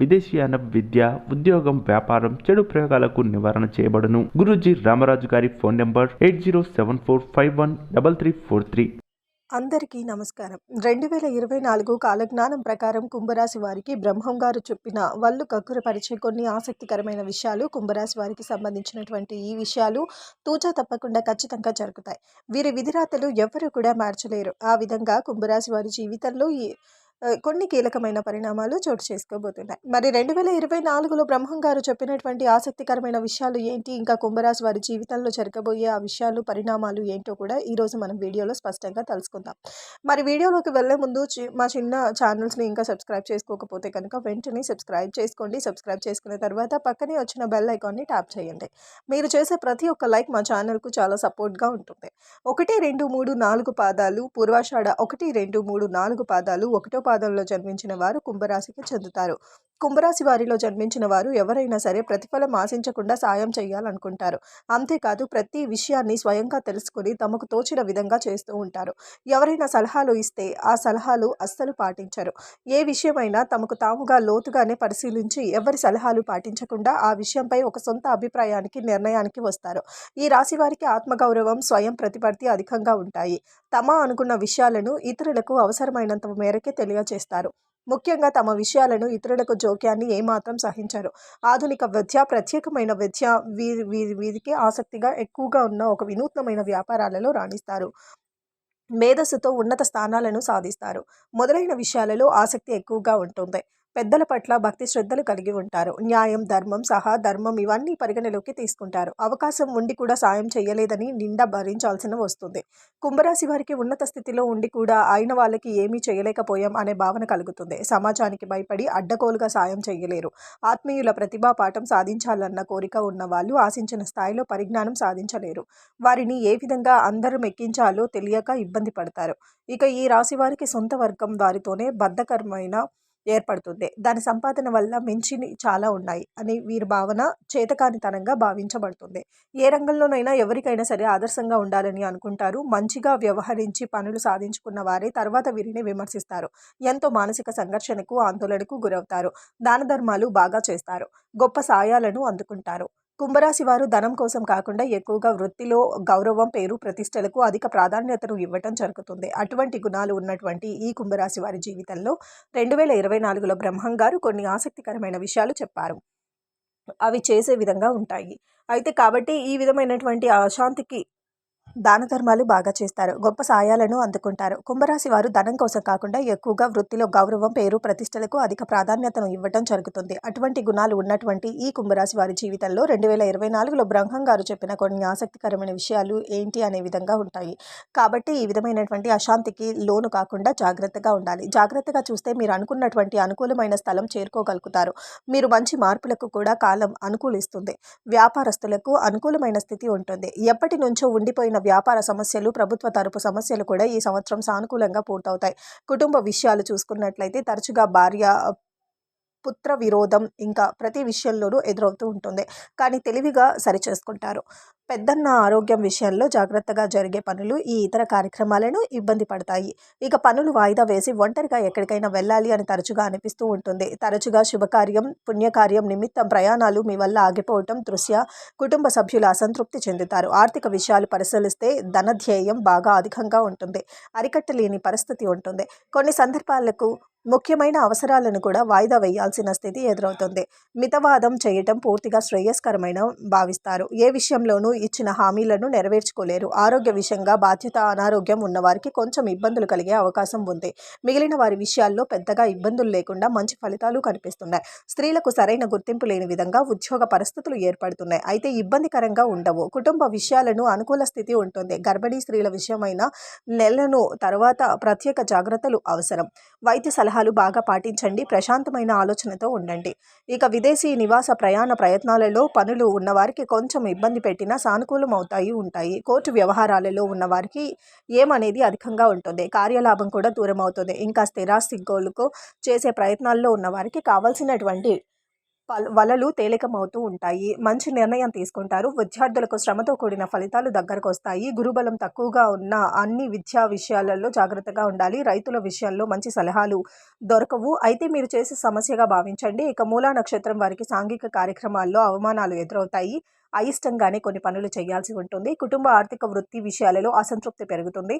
విదేశీయాన విద్య ఉద్యోగం వ్యాపారం చెడు ప్రయోగాలకు నివారణ చేయబడును. గురుజీ రామరాజు గారి phone number eight zero seven four five one double three four three. అందరికీ నమస్కారం. రెండు వేల ఇరవై నాలుగు కాలజ్ఞానం ప్రకారం కుంభరాశి వారికి బ్రహ్మం గారు చెప్పిన వాళ్ళు కక్కురపరిచే కొన్ని ఆసక్తికరమైన విషయాలు కుంభరాశి వారికి సంబంధించినటువంటి ఈ విషయాలు తూచా తప్పకుండా ఖచ్చితంగా జరుగుతాయి. వీరి విధిరాతలు ఎవరు కూడా మార్చలేరు. ఆ విధంగా కుంభరాశి వారి జీవితంలో ఈ కొన్ని కీలకమైన పరిణామాలు చోటు చేసుకోబోతున్నాయి. మరి రెండు వేల ఇరవై నాలుగులో బ్రహ్మం గారు చెప్పినటువంటి ఆసక్తికరమైన విషయాలు ఏంటి? ఇంకా కుంభరాశి వారి జీవితంలో జరగబోయే ఆ విషయాలు పరిణామాలు ఏంటో కూడా ఈరోజు మనం వీడియోలో స్పష్టంగా తెలుసుకుందాం. మరి వీడియోలోకి వెళ్ళే ముందు చి- మా చిన్న ఛానల్స్ని ఇంకా సబ్స్క్రైబ్ చేసుకోకపోతే కనుక వెంటనే సబ్స్క్రైబ్ చేసుకోండి. సబ్స్క్రైబ్ చేసుకున్న తర్వాత పక్కనే వచ్చిన బెల్ ఐకాన్ని ట్యాప్ చేయండి. మీరు చేసే ప్రతి ఒక్క లైక్ మా ఛానల్కు చాలా సపోర్ట్గా ఉంటుంది. ఒకటి రెండు మూడు నాలుగు పాదాలు పూర్వాషాఢ ఒకటి రెండు మూడు నాలుగు పాదాలు ఒకటో పాదంలో జన్మించిన వారు కుంభరాశికి చెందుతారు. కుంభరాశి వారిలో జన్మించిన వారు ఎవరైనా సరే ప్రతిఫలం ఆశించకుండా సాయం చేయాలనుకుంటారు. అంతేకాదు ప్రతి విషయాన్ని స్వయంగా తెలుసుకొని తమకు తోచిన విధంగా చేస్తూ ఉంటారు. ఎవరైనా సలహాలు ఇస్తే ఆ సలహాలు అస్సలు పాటించరు. ఏ విషయమైనా తమకు తాముగా లోతుగానే పరిశీలించి ఎవరి సలహాలు పాటించకుండా ఆ విషయంపై ఒక సొంత అభిప్రాయానికి నిర్ణయానికి వస్తారు. ఈ రాశి వారికి ఆత్మగౌరవం స్వయం ప్రతిపత్తి అధికంగా ఉంటాయి. తమ అనుకున్న విషయాలను ఇతరులకు అవసరమైనంత మేరకే చేస్తారు. ముఖ్యంగా తమ విషయాలను ఇతరులకు జోక్యాన్ని ఏమాత్రం సహించరు. ఆధునిక విద్య ప్రత్యేకమైన విద్య వీరి వీరి వీరికి ఆసక్తిగా ఎక్కువగా ఉన్న ఒక వినూత్నమైన వ్యాపారాలలో రాణిస్తారు. మేధస్సుతో ఉన్నత స్థానాలను సాధిస్తారు. మొదలైన విషయాలలో ఆసక్తి ఎక్కువగా ఉంటుంది. పెద్దల పట్ల భక్తి శ్రద్ధలు కలిగి ఉంటారు. న్యాయం ధర్మం సహా ధర్మం ఇవన్నీ పరిగణలోకి తీసుకుంటారు. అవకాశం ఉండి కూడా సాయం చేయలేదని నిండా భరించాల్సిన వస్తుంది. కుంభరాశి వారికి ఉన్నత స్థితిలో ఉండి కూడా అయిన వాళ్ళకి ఏమీ చేయలేకపోయాం అనే భావన కలుగుతుంది. సమాజానికి భయపడి అడ్డగోలుగా సాయం చేయలేరు. ఆత్మీయుల ప్రతిభా పాఠం సాధించాలన్న కోరిక ఉన్న వాళ్ళు ఆశించిన స్థాయిలో పరిజ్ఞానం సాధించలేరు. వారిని ఏ విధంగా అందరం ఎక్కించాలో తెలియక ఇబ్బంది పడతారు. ఇక ఈ రాశి వారికి సొంత వర్గం వారితోనే బద్ధకరమైన ఏర్పడుతుంది. దాని సంపాదన వల్ల మించి చాలా ఉన్నాయి అని వీరి భావన చేతకానితనంగా భావించబడుతుంది. ఏ రంగంలోనైనా ఎవరికైనా సరే ఆదర్శంగా ఉండాలని అనుకుంటారు. మంచిగా వ్యవహరించి పనులు సాధించుకున్న వారే తర్వాత వీరిని విమర్శిస్తారు. ఎంతో మానసిక సంఘర్షణకు ఆందోళనకు గురవుతారు. దాన ధర్మాలు బాగా చేస్తారు. గొప్ప సాయాలను అందుకుంటారు. కుంభరాశి వారు ధనం కోసం కాకుండా ఎక్కువగా వృత్తిలో గౌరవం పేరు ప్రతిష్టలకు అధిక ప్రాధాన్యతను ఇవ్వటం జరుగుతుంది. అటువంటి గుణాలు ఉన్నటువంటి ఈ కుంభరాశి వారి జీవితంలో రెండు వేల ఇరవై నాలుగులో బ్రహ్మం గారు కొన్ని ఆసక్తికరమైన విషయాలు చెప్పారు. అవి చేసే విధంగా ఉంటాయి. అయితే కాబట్టి ఈ విధమైనటువంటి అశాంతికి దాన ధర్మాలు బాగా చేస్తారు. గొప్ప సాయాలను అందుకుంటారు. కుంభరాశి వారు ధనం కోసం కాకుండా ఎక్కువగా వృత్తిలో గౌరవం పేరు ప్రతిష్టలకు అధిక ప్రాధాన్యతను ఇవ్వడం జరుగుతుంది. అటువంటి గుణాలు ఉన్నటువంటి ఈ కుంభరాశి వారి జీవితంలో రెండు వేల ఇరవై నాలుగులో బ్రహ్మం గారు చెప్పిన కొన్ని ఆసక్తికరమైన విషయాలు ఏంటి అనే విధంగా ఉంటాయి. కాబట్టి ఈ విధమైనటువంటి అశాంతికి లోను కాకుండా జాగ్రత్తగా ఉండాలి. జాగ్రత్తగా చూస్తే మీరు అనుకున్నటువంటి అనుకూలమైన స్థలం చేరుకోగలుగుతారు. మీరు మంచి మార్పులకు కూడా కాలం అనుకూలిస్తుంది. వ్యాపారస్తులకు అనుకూలమైన స్థితి ఉంటుంది. ఎప్పటి నుంచో ఉండిపోయిన వ్యాపార సమస్యలు ప్రభుత్వ తరపు సమస్యలు కూడా ఈ సంవత్సరం సానుకూలంగా పూర్తవుతాయి. కుటుంబ విషయాలు చూసుకున్నట్లయితే తరచుగా భార్య పుత్ర విరోధం ఇంకా ప్రతి విషయంలోనూ ఎదురవుతూ ఉంటుంది. కానీ తెలివిగా సరిచేసుకుంటారు. పెద్దన్న ఆరోగ్యం విషయంలో జాగ్రత్తగా జరిగే పనులు ఈ ఇతర కార్యక్రమాలను ఇబ్బంది పడతాయి. ఇక పనులు వాయిదా వేసి ఒంటరిగా ఎక్కడికైనా వెళ్ళాలి అని తరచుగా అనిపిస్తూ ఉంటుంది. తరచుగా శుభకార్యం పుణ్యకార్యం నిమిత్తం ప్రయాణాలు మీ వల్ల ఆగిపోవటం దృశ్య కుటుంబ సభ్యులు అసంతృప్తి చెందుతారు. ఆర్థిక విషయాలు పరిశీలిస్తే ధనధ్యేయం బాగా అధికంగా ఉంటుంది. అరికట్టలేని పరిస్థితి ఉంటుంది. కొన్ని సందర్భాలకు ముఖ్యమైన అవసరాలను కూడా వాయిదా వేయాల్సిన స్థితి ఎదురవుతుంది. మితవాదం చేయటం పూర్తిగా శ్రేయస్కరమైన భావిస్తారు. ఏ విషయంలోనూ ఇచ్చిన హామీలను నెరవేర్చుకోలేరు. ఆరోగ్య విషయంగా బాధ్యత అనారోగ్యం ఉన్నవారికి కొంచెం ఇబ్బందులు కలిగే అవకాశం ఉంది. మిగిలిన వారి విషయాల్లో పెద్దగా ఇబ్బందులు లేకుండా మంచి ఫలితాలు కనిపిస్తున్నాయి. స్త్రీలకు సరైన గుర్తింపు లేని విధంగా ఉద్యోగ పరిస్థితులు ఏర్పడుతున్నాయి. అయితే ఇబ్బందికరంగా ఉండవు. కుటుంబ విషయాలను అనుకూల స్థితి ఉంటుంది. గర్భిణీ స్త్రీల విషయమైన నెలను తర్వాత ప్రత్యేక జాగ్రత్తలు అవసరం. వైద్య సలహా సలహాలు బాగా పాటించండి ప్రశాంతమైన ఆలోచనతో ఉండండి. ఇక విదేశీ నివాస ప్రయాణ ప్రయత్నాలలో పనులు ఉన్నవారికి కొంచెం ఇబ్బంది పెట్టినా సానుకూలం అవుతాయి ఉంటాయి. కోర్టు వ్యవహారాలలో ఉన్నవారికి ఏమనేది అధికంగా ఉంటుంది. కార్యలాభం కూడా దూరం అవుతుంది ఇంకా స్థిరాస్తి గోలుకు చేసే ప్రయత్నాల్లో ఉన్నవారికి కావాల్సినటువంటి వలలు తేలికమవుతూ ఉంటాయి. మంచి నిర్ణయం తీసుకుంటారు. విద్యార్థులకు శ్రమతో కూడిన ఫలితాలు దగ్గరకు వస్తాయి గురుబలం తక్కువగా ఉన్న అన్ని విద్యా విషయాలలో జాగ్రత్తగా ఉండాలి. రైతుల విషయాల్లో మంచి సలహాలు దొరకవు. అయితే మీరు చేసే సమస్యగా భావించండి. ఇక మూలా నక్షత్రం వారికి సాంఘిక కార్యక్రమాల్లో అవమానాలు ఎదురవుతాయి. అయిష్టంగానే కొన్ని పనులు చేయాల్సి ఉంటుంది. కుటుంబ ఆర్థిక వృత్తి విషయాలలో అసంతృప్తి పెరుగుతుంది.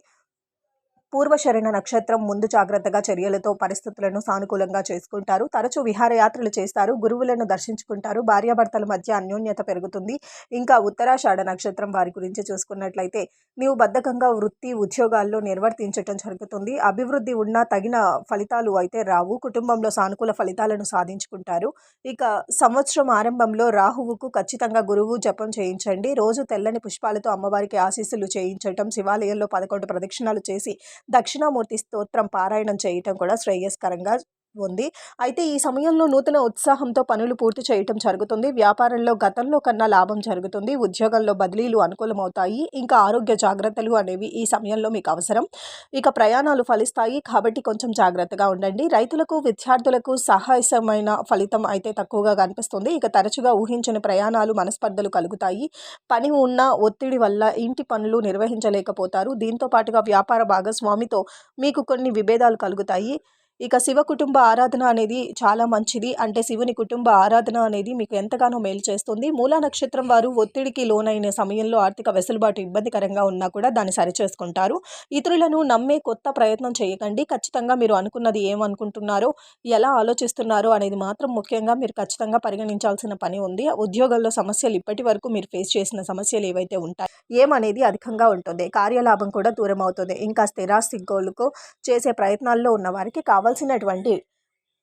పూర్వశరణ నక్షత్రం ముందు జాగ్రత్తగా చర్యలతో పరిస్థితులను సానుకూలంగా చేసుకుంటారు. తరచూ విహారయాత్రలు చేస్తారు. గురువులను దర్శించుకుంటారు. భార్యాభర్తల మధ్య అన్యోన్యత పెరుగుతుంది. ఇంకా ఉత్తరాషాఢ నక్షత్రం వారి గురించి చూసుకున్నట్లయితే నీవు బద్ధకంగా వృత్తి ఉద్యోగాల్లో నిర్వర్తించటం జరుగుతుంది. అభివృద్ధి ఉన్నా తగిన ఫలితాలు అయితే రావు. కుటుంబంలో సానుకూల ఫలితాలను సాధించుకుంటారు. ఇక సంవత్సరం ఆరంభంలో రాహువుకు ఖచ్చితంగా గురువు జపం చేయించండి. రోజు తెల్లని పుష్పాలతో అమ్మవారికి ఆశీస్సులు చేయించటం శివాలయంలో పదకొండు ప్రదక్షిణాలు చేసి దక్షిణామూర్తి స్తోత్రం పారాయణం చేయటం కూడా శ్రేయస్కరంగా ఉంది. అయితే ఈ సమయంలో నూతన ఉత్సాహంతో పనులు పూర్తి చేయటం జరుగుతుంది. వ్యాపారంలో గతంలో కన్నా లాభం జరుగుతుంది. ఉద్యోగంలో బదిలీలు అనుకూలమవుతాయి. ఇంకా ఆరోగ్య జాగ్రత్తలు అనేవి ఈ సమయంలో మీకు అవసరం. ఇక ప్రయాణాలు ఫలిస్తాయి. కాబట్టి కొంచెం జాగ్రత్తగా ఉండండి. రైతులకు విద్యార్థులకు సహాయమైన ఫలితం అయితే తక్కువగా కనిపిస్తుంది. ఇక తరచుగా ఊహించని ప్రయాణాలు మనస్పర్ధలు కలుగుతాయి. పని ఉన్న ఒత్తిడి వల్ల ఇంటి పనులు నిర్వహించలేకపోతారు. దీంతో పాటుగా వ్యాపార భాగస్వామితో మీకు కొన్ని విభేదాలు కలుగుతాయి. ఇక శివ కుటుంబ ఆరాధన అనేది చాలా మంచిది. అంటే శివుని కుటుంబ ఆరాధన అనేది మీకు ఎంతగానో మేలు చేస్తుంది. మూలా నక్షత్రం వారు ఒత్తిడికి లోనైన సమయంలో ఆర్థిక వెసులుబాటు ఇబ్బందికరంగా ఉన్నా కూడా దాన్ని సరిచేసుకుంటారు. ఇతరులను నమ్మే కొత్త ప్రయత్నం చేయకండి. ఖచ్చితంగా మీరు అనుకున్నది ఏమనుకుంటున్నారో ఎలా ఆలోచిస్తున్నారో అనేది మాత్రం ముఖ్యంగా మీరు ఖచ్చితంగా పరిగణించాల్సిన పని ఉంది. ఉద్యోగంలో సమస్యలు ఇప్పటి వరకు మీరు ఫేస్ చేసిన సమస్యలు ఏవైతే ఉంటాయి ఏమనేది అధికంగా ఉంటుంది. కార్యలాభం కూడా దూరం అవుతుంది. ఇంకా స్థిరాస్తి గోలుకు చేసే ప్రయత్నాల్లో ఉన్న వారికి కావలసినటువంటి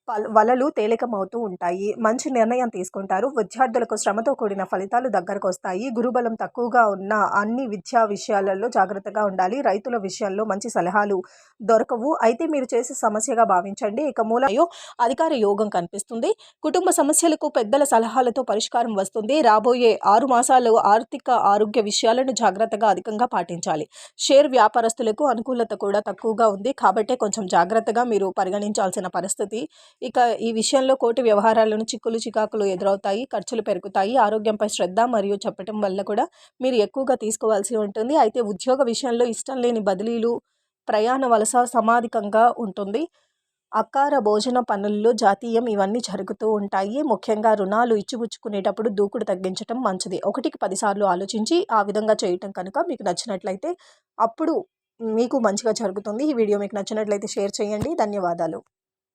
వలలు తేలికమవుతూ ఉంటాయి. మంచి నిర్ణయం తీసుకుంటారు. విద్యార్థులకు శ్రమతో కూడిన ఫలితాలు దగ్గరకు వస్తాయి గురుబలం తక్కువగా ఉన్న అన్ని విద్యా విషయాలలో జాగ్రత్తగా ఉండాలి. రైతుల విషయాల్లో మంచి సలహాలు దొరకవు. అయితే మీరు చేసే సమస్యగా భావించండి. ఇక మూలయో అధికార యోగం కనిపిస్తుంది. కుటుంబ సమస్యలకు పెద్దల సలహాలతో పరిష్కారం వస్తుంది. రాబోయే ఆరు మాసాలు ఆర్థిక ఆరోగ్య విషయాలను జాగ్రత్తగా అధికంగా పాటించాలి. షేర్ వ్యాపారస్తులకు అనుకూలత కూడా తక్కువగా ఉంది. కాబట్టే కొంచెం జాగ్రత్తగా మీరు పరిగణించాల్సిన పరిస్థితి ఇక ఈ విషయంలో కోటి వ్యవహారాలను చిక్కులు చికాకులు ఎదురవుతాయి ఖర్చులు పెరుగుతాయి ఆరోగ్యంపై శ్రద్ధ మరియు చెప్పటం వల్ల కూడా మీరు ఎక్కువగా తీసుకోవాల్సి ఉంటుంది. అయితే ఉద్యోగ విషయంలో ఇష్టం లేని బదిలీలు ప్రయాణ వలస సమాధికంగా ఉంటుంది. అకార భోజన పనుల్లో జాతీయం ఇవన్నీ జరుగుతూ ఉంటాయి. ముఖ్యంగా రుణాలు ఇచ్చిపుచ్చుకునేటప్పుడు దూకుడు తగ్గించడం మంచిది. ఒకటికి పదిసార్లు ఆలోచించి ఆ విధంగా చేయటం కనుక మీకు నచ్చినట్లయితే అప్పుడు మీకు మంచిగా జరుగుతుంది. ఈ వీడియో మీకు నచ్చినట్లయితే షేర్ చేయండి. ధన్యవాదాలు.